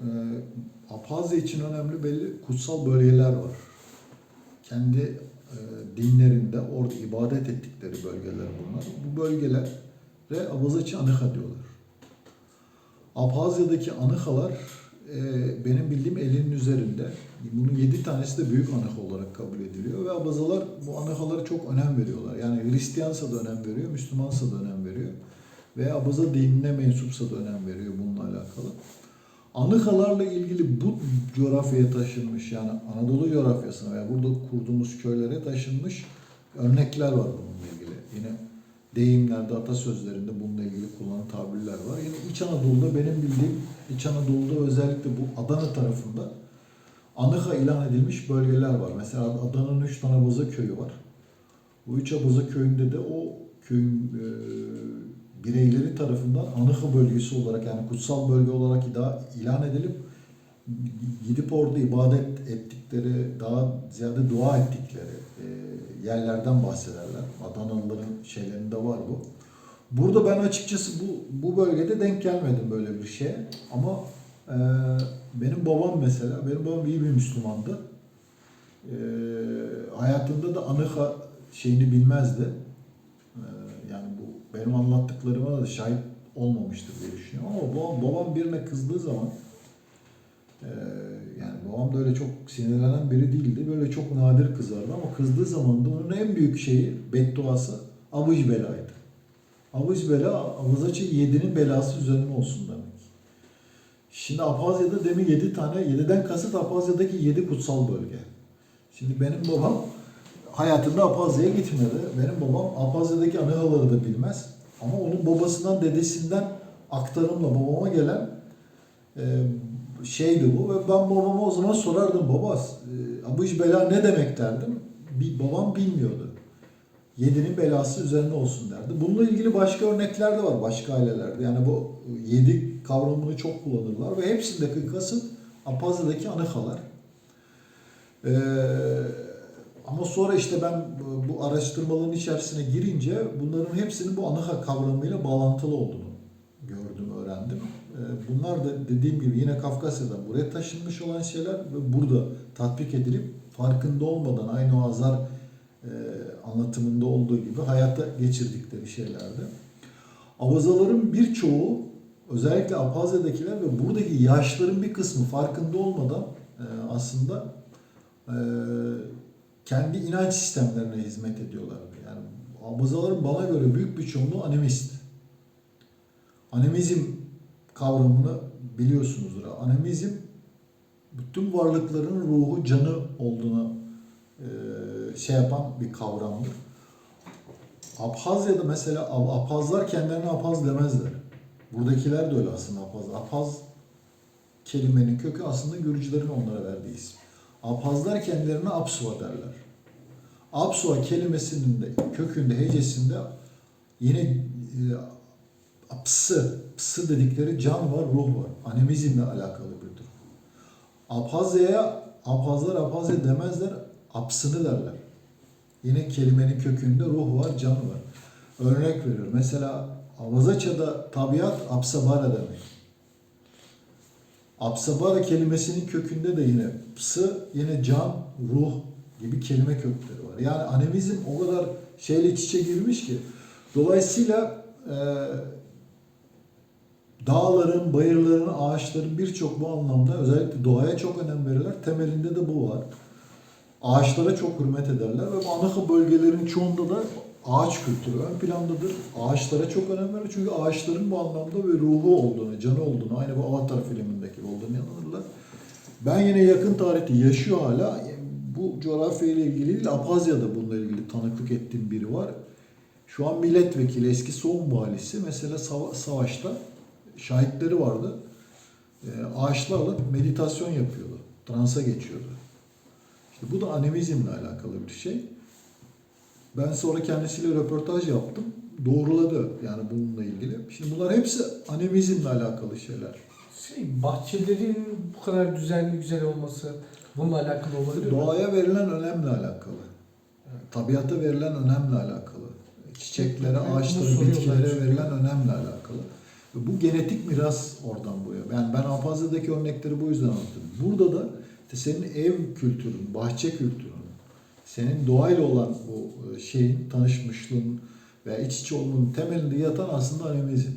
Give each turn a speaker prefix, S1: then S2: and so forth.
S1: e, Abhazya için önemli belli kutsal bölgeler var. Kendi e, dinlerinde orada ibadet ettikleri bölgeler bunlar. Bu bölgelere Abazaçı Anıha diyorlar. Abhazya'daki Anıhalar e, benim bildiğim elinin üzerinde. Bunun yedi tanesi de büyük Anıha olarak kabul ediliyor ve Abazalar bu Anıhalara çok önem veriyorlar. Yani Hristiyansa da önem veriyor, Müslümansa da önem veriyor. Ve Abaza dinine mensupsa da önem veriyor bununla alakalı. Anıkalarla ilgili bu coğrafyaya taşınmış yani Anadolu coğrafyasına veya burada kurduğumuz köylere taşınmış örnekler var bununla ilgili. Yine deyimlerde, atasözlerinde bununla ilgili kullanılan tabirler var. Yine İç Anadolu'da benim bildiğim İç Anadolu'da özellikle bu Adana tarafında Anıka ilan edilmiş bölgeler var. Mesela Adana'nın üç tane Abaza köyü var. Bu üç Abaza köyünde de o köyün e, bireyleri tarafından Anıka bölgesi olarak yani kutsal bölge olarak ilan edilip gidip orada ibadet ettikleri, daha ziyade dua ettikleri e, yerlerden bahsederler. Adanalıların şeylerinde var bu. Burada ben açıkçası bu bu bölgede denk gelmedim böyle bir şeye. Ama e, benim babam mesela, benim babam iyi bir Müslümandı. E, hayatında da Anıka şeyini bilmezdi. E, benim anlattıklarıma da şahit olmamıştır diye düşünüyorum. Ama babam, babam birine kızdığı zaman ee, yani babam da öyle çok sinirlenen biri değildi. Böyle çok nadir kızardı ama kızdığı zaman da onun en büyük şeyi, bedduası avuç belaydı. Avuç bela, avuzaçı yedinin belası üzerine olsun demek. Şimdi Apazya'da demin yedi tane, yediden kasıt Apazya'daki yedi kutsal bölge. Şimdi benim babam hayatında Apazya'ya gitmedi. Benim babam Apazya'daki anıhaları da bilmez. Ama onun babasından, dedesinden aktarımla babama gelen e, şeydi bu ve ben babama o zaman sorardım baba e, abış bela ne demek derdim. Bir, babam bilmiyordu. Yedinin belası üzerine olsun derdi. Bununla ilgili başka örnekler de var başka ailelerde. Yani bu yedi kavramını çok kullanırlar ve hepsindeki kasıt Apazya'daki anıkalar. Ee, ama sonra işte ben bu- araştırmaların içerisine girince bunların hepsinin bu anıka kavramıyla bağlantılı olduğunu gördüm, öğrendim. Ee, Bunlar da dediğim gibi yine Kafkasya'dan buraya taşınmış olan şeyler ve burada tatbik edilip farkında olmadan aynı o azar e, anlatımında olduğu gibi hayata geçirdikleri şeylerdi. Avazaların birçoğu özellikle Apazya'dakiler ve buradaki yaşların bir kısmı farkında olmadan e, aslında e, kendi inanç sistemlerine hizmet ediyorlardı. Yani Abazaların bana göre büyük bir çoğunluğu animist. Animizm kavramını biliyorsunuzdur. Animizm bütün varlıkların ruhu, canı olduğunu e, şey yapan bir kavramdır. Abhazya'da mesela Ab- Apazlar kendilerine Apaz demezler. Buradakiler de öyle aslında Apaz. Apaz kelimenin kökü aslında Gürcülerin onlara verdiği isim. Apazlar kendilerine Apsua derler. Apsua kelimesinin de kökünde, hecesinde yine e, psı, psı dedikleri can var, ruh var. Animizmle alakalı bir durum. Abhazya'ya, Abhazlar Abhazya demezler, apsını derler. Yine kelimenin kökünde ruh var, can var. Örnek veriyorum. Mesela Avazaça'da tabiat apsabara demek. Apsabara kelimesinin kökünde de yine psı, yine can, ruh gibi kelime kökleri var. Yani animizm o kadar şeyle iç girmiş ki. Dolayısıyla e, dağların, bayırların, ağaçların birçok bu anlamda özellikle doğaya çok önem verirler. Temelinde de bu var. Ağaçlara çok hürmet ederler ve bu Anaka bölgelerin çoğunda da ağaç kültürü ön plandadır. Ağaçlara çok önem verir çünkü ağaçların bu anlamda ve ruhu olduğunu, canı olduğunu, aynı bu Avatar filmindeki. Ben yine yakın tarihte yaşıyor hala. Bu coğrafya ile ilgili değil, Apazya'da bununla ilgili tanıklık ettiğim biri var. Şu an milletvekili, eski Soğum valisi mesela sava- savaşta şahitleri vardı. E, ağaçlarla meditasyon yapıyordu. Transa geçiyordu. İşte bu da animizmle alakalı bir şey. Ben sonra kendisiyle röportaj yaptım. Doğruladı yani bununla ilgili. Şimdi bunlar hepsi animizmle alakalı şeyler.
S2: Şey, bahçelerin bu kadar düzenli güzel olması bununla alakalı olabilir mi?
S1: Doğaya verilen önemle alakalı. Tabiata verilen önemle alakalı. Çiçeklere, ağaçlara, bitkilere verilen önemle alakalı. Bu genetik miras oradan buraya. Yani ben Apazya'daki örnekleri bu yüzden anlattım. Burada da işte senin ev kültürün, bahçe kültürün, senin doğayla olan bu e, şeyin, tanışmışlığın ve iç içe olmanın temelinde yatan aslında animizm.